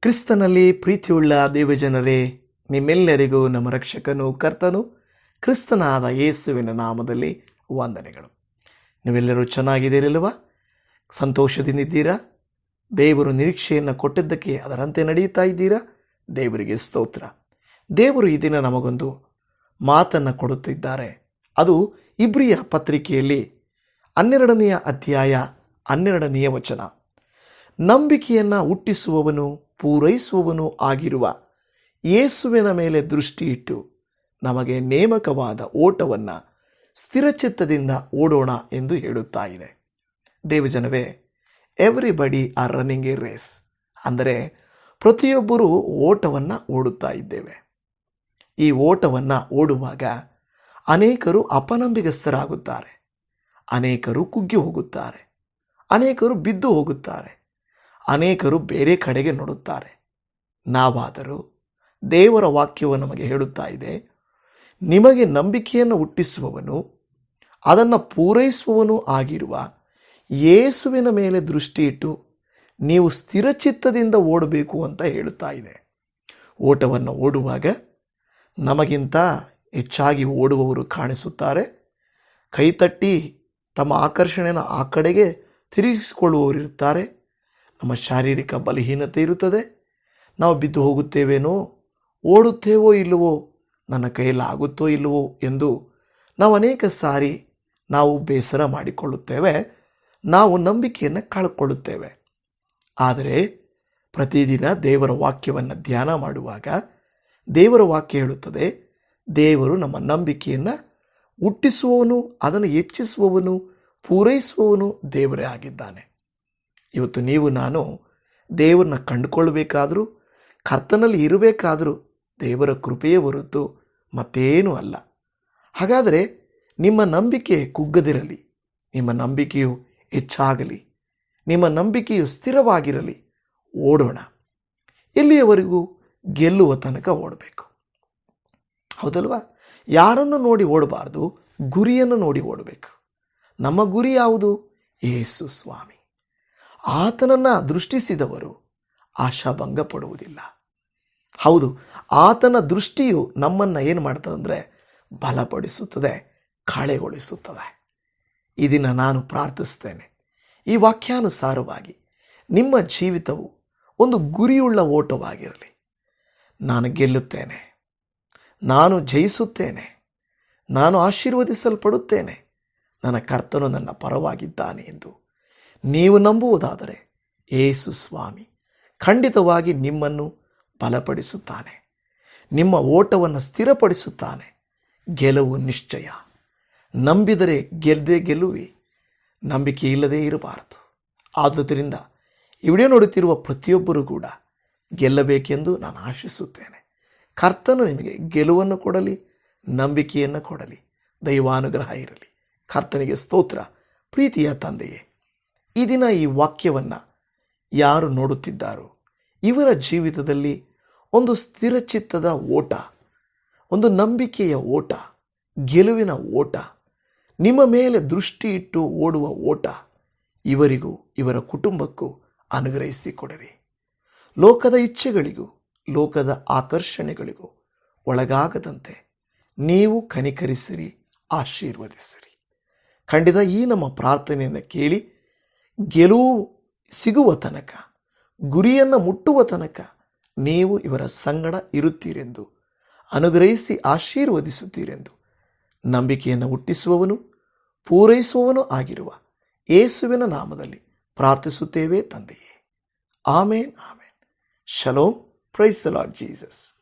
ಕ್ರಿಸ್ತನಲ್ಲಿ ಪ್ರೀತಿಯುಳ್ಳ ದೇವಜನರೇ, ನಿಮ್ಮೆಲ್ಲರಿಗೂ ನಮ್ಮ ರಕ್ಷಕನು ಕರ್ತನು ಕ್ರಿಸ್ತನಾದ ಯೇಸುವಿನ ನಾಮದಲ್ಲಿ ವಂದನೆಗಳು. ನೀವೆಲ್ಲರೂ ಚೆನ್ನಾಗಿದ್ದೀರಲ್ವ ಸಂತೋಷದಿಂದಿದ್ದೀರಾ? ದೇವರು ನಿರೀಕ್ಷೆಯನ್ನು ಕೊಟ್ಟಿದ್ದಕ್ಕೆ ಅದರಂತೆ ನಡೆಯುತ್ತಾ ಇದ್ದೀರಾ? ದೇವರಿಗೆ ಸ್ತೋತ್ರ. ದೇವರು ಈ ದಿನ ನಮಗೊಂದು ಮಾತನ್ನು ಕೊಡುತ್ತಿದ್ದಾರೆ. ಅದು ಇಬ್ರಿಯ ಪತ್ರಿಕೆಯಲ್ಲಿ ಹನ್ನೆರಡನೆಯ ಅಧ್ಯಾಯ ಹನ್ನೆರಡನೆಯ ವಚನ. ನಂಬಿಕೆಯನ್ನು ಹುಟ್ಟಿಸುವವನು ಪೂರೈಸುವವನು ಆಗಿರುವ ಯೇಸುವಿನ ಮೇಲೆ ದೃಷ್ಟಿಯಿಟ್ಟು ನಮಗೆ ನೇಮಕವಾದ ಓಟವನ್ನು ಸ್ಥಿರಚಿತ್ತದಿಂದ ಓಡೋಣ ಎಂದು ಹೇಳುತ್ತಾ ಇದೆ. ದೇವಜನವೇ everybody are running a race ಅಂದರೆ ಪ್ರತಿಯೊಬ್ಬರೂ ಓಟವನ್ನು ಓಡುತ್ತಾ ಇದ್ದೇವೆ. ಈ ಓಟವನ್ನು ಓಡುವಾಗ ಅನೇಕರು ಅಪನಂಬಿಗಸ್ಥರಾಗುತ್ತಾರೆ. ಅನೇಕರು ಕುಗ್ಗಿ ಹೋಗುತ್ತಾರೆ. ಅನೇಕರು ಬಿದ್ದು ಹೋಗುತ್ತಾರೆ. ಅನೇಕರು ಬೇರೆ ಕಡೆಗೆ ನೋಡುತ್ತಾರೆ. ನಾವಾದರೂ ದೇವರ ವಾಕ್ಯವು ನಮಗೆ ಹೇಳುತ್ತಾ ಇದೆ, ನಿಮಗೆ ನಂಬಿಕೆಯನ್ನು ಹುಟ್ಟಿಸುವವನು, ಅದನ್ನು ಪೂರೈಸುವವನು ಆಗಿರುವ ಯೇಸುವಿನ ಮೇಲೆ ದೃಷ್ಟಿಯಿಟ್ಟು ನೀವು ಸ್ಥಿರಚಿತ್ತದಿಂದ ಓಡಬೇಕು ಅಂತ ಹೇಳುತ್ತಾ ಇದೆ. ಓಟವನ್ನು ಓಡುವಾಗ ನಮಗಿಂತ ಹೆಚ್ಚಾಗಿ ಓಡುವವರು ಕಾಣಿಸುತ್ತಾರೆ. ಕೈತಟ್ಟಿ ತಮ್ಮ ಆಕರ್ಷಣೆಯನ್ನು ಆ ಕಡೆಗೆ ತಿರುಗಿಸಿಕೊಳ್ಳುವವರು ಇರುತ್ತಾರೆ ನಮ್ಮ ಶಾರೀರಿಕ ಬಲಹೀನತೆ ಇರುತ್ತದೆ. ನಾವು ಬಿದ್ದು ಹೋಗುತ್ತೇವೇನೋ, ಓಡುತ್ತೇವೋ ಇಲ್ಲವೋ, ನನ್ನ ಕೈಯಲ್ಲಿ ಆಗುತ್ತೋ ಇಲ್ಲವೋ ಎಂದು ನಾವು ಅನೇಕ ಸಾರಿ ನಾವು ಬೇಸರ ಮಾಡಿಕೊಳ್ಳುತ್ತೇವೆ. ನಾವು ನಂಬಿಕೆಯನ್ನು ಕಳ್ಕೊಳ್ಳುತ್ತೇವೆ. ಆದರೆ ಪ್ರತಿದಿನ ದೇವರ ವಾಕ್ಯವನ್ನು ಧ್ಯಾನ ಮಾಡುವಾಗ ದೇವರ ವಾಕ್ಯ ಹೇಳುತ್ತದೆ, ದೇವರು ನಮ್ಮ ನಂಬಿಕೆಯನ್ನು ಹುಟ್ಟಿಸುವವನು, ಅದನ್ನು ಹೆಚ್ಚಿಸುವವನು, ಪೂರೈಸುವವನು ದೇವರೇ ಆಗಿದ್ದಾನೆ. ಇವತ್ತು ನೀವು, ನಾನು ದೇವರನ್ನ ಕಂಡುಕೊಳ್ಬೇಕಾದರೂ ಕರ್ತನಲ್ಲಿ ಇರಬೇಕಾದರೂ ದೇವರ ಕೃಪೆಯೇ ಹೊರತು ಮತ್ತೇನೂ ಅಲ್ಲ. ಹಾಗಾದರೆ ನಿಮ್ಮ ನಂಬಿಕೆ ಕುಗ್ಗದಿರಲಿ. ನಿಮ್ಮ ನಂಬಿಕೆಯು ಹೆಚ್ಚಾಗಲಿ. ನಿಮ್ಮ ನಂಬಿಕೆಯು ಸ್ಥಿರವಾಗಿರಲಿ. ಓಡೋಣ. ಎಲ್ಲಿಯವರೆಗೂ ಗೆಲ್ಲುವ ತನಕ ಓಡಬೇಕು. ಹೌದಲ್ವಾ? ಯಾರನ್ನು ನೋಡಿ ಓಡಬಾರ್ದು ಗುರಿಯನ್ನು ನೋಡಿ ಓಡಬೇಕು. ನಮ್ಮ ಗುರಿ ಯಾವುದು? ಯೇಸು ಸ್ವಾಮಿ. ಆತನನ್ನು ದೃಷ್ಟಿಸಿದವರು ಆಶಾಭಂಗ ಪಡುವುದಿಲ್ಲ ಹೌದು, ಆತನ ದೃಷ್ಟಿಯು ನಮ್ಮನ್ನು ಏನು ಮಾಡ್ತದಂದರೆ ಬಲಪಡಿಸುತ್ತದೆ, ಕಾಳೆಗೊಳಿಸುತ್ತದೆ. ಇದನ್ನು ನಾನು ಪ್ರಾರ್ಥಿಸ್ತೇನೆ. ಈ ವಾಕ್ಯಾನುಸಾರವಾಗಿ ನಿಮ್ಮ ಜೀವಿತವು ಒಂದು ಗುರಿಯುಳ್ಳ ಓಟವಾಗಿರಲಿ. ನಾನು ಗೆಲ್ಲುತ್ತೇನೆ. ನಾನು ಜಯಿಸುತ್ತೇನೆ. ನಾನು ಆಶೀರ್ವದಿಸಲ್ಪಡುತ್ತೇನೆ. ನನ್ನ ಕರ್ತನು ನನ್ನ ಪರವಾಗಿದ್ದಾನೆ ಎಂದು ನೀವು ನಂಬುವುದಾದರೆ ಏಸು ಸ್ವಾಮಿ ಖಂಡಿತವಾಗಿ ನಿಮ್ಮನ್ನು ಬಲಪಡಿಸುತ್ತಾನೆ. ನಿಮ್ಮ ಓಟವನ್ನು ಸ್ಥಿರಪಡಿಸುತ್ತಾನೆ. ಗೆಲುವು ನಿಶ್ಚಯ. ನಂಬಿದರೆ ಗೆಲ್ಲದೆ ಗೆಲುವಿ ನಂಬಿಕೆ ಇಲ್ಲದೇ ಇರಬಾರದು. ಆದುದರಿಂದ ಈ ನೋಡುತ್ತಿರುವ ಪ್ರತಿಯೊಬ್ಬರೂ ಕೂಡ ಗೆಲ್ಲಬೇಕೆಂದು ನಾನು ಆಶಿಸುತ್ತೇನೆ. ಕರ್ತನು ನಿಮಗೆ ಗೆಲುವನ್ನು ಕೊಡಲಿ, ನಂಬಿಕೆಯನ್ನು ಕೊಡಲಿ. ದೈವಾನುಗ್ರಹ ಇರಲಿ. ಕರ್ತನಿಗೆ ಸ್ತೋತ್ರ. ಪ್ರೀತಿಯ ತಂದೆಯೇ ಈ ದಿನ ಈ ವಾಕ್ಯವನ್ನು ಯಾರು ನೋಡುತ್ತಿದ್ದಾರೋ, ಇವರ ಜೀವಿತದಲ್ಲಿ ಒಂದು ಸ್ಥಿರಚಿತ್ತದ ಓಟ, ಒಂದು ನಂಬಿಕೆಯ ಓಟ, ಗೆಲುವಿನ ಓಟ, ನಿಮ್ಮ ಮೇಲೆ ದೃಷ್ಟಿ ಇಟ್ಟು ಓಡುವ ಓಟ ಇವರಿಗೂ ಇವರ ಕುಟುಂಬಕ್ಕೂ ಅನುಗ್ರಹಿಸಿಕೊಡಿರಿ. ಲೋಕದ ಇಚ್ಛೆಗಳಿಗೂ ಲೋಕದ ಆಕರ್ಷಣೆಗಳಿಗೂ ಒಳಗಾಗದಂತೆ ನೀವು ಕನಿಕರಿಸಿರಿ, ಆಶೀರ್ವದಿಸಿರಿ. ಖಂಡಿತ ಈ ನಮ್ಮ ಪ್ರಾರ್ಥನೆಯನ್ನು ಕೇಳಿ ಗೆಲುವು ಸಿಗುವ ತನಕ, ಗುರಿಯನ್ನು ಮುಟ್ಟುವ ತನಕ ನೀವು ಇವರ ಸಂಗಡ ಇರುತ್ತೀರೆಂದು, ಅನುಗ್ರಹಿಸಿ ಆಶೀರ್ವದಿಸುತ್ತೀರೆಂದು. ನಂಬಿಕೆಯನ್ನು ಹುಟ್ಟಿಸುವವನು, ಪೂರೈಸುವವನು ಆಗಿರುವ ಏಸುವಿನ ನಾಮದಲ್ಲಿ ಪ್ರಾರ್ಥಿಸುತ್ತೇವೆ ತಂದೆಯೇ. Amen amen. Shalom, praise Lord Jesus.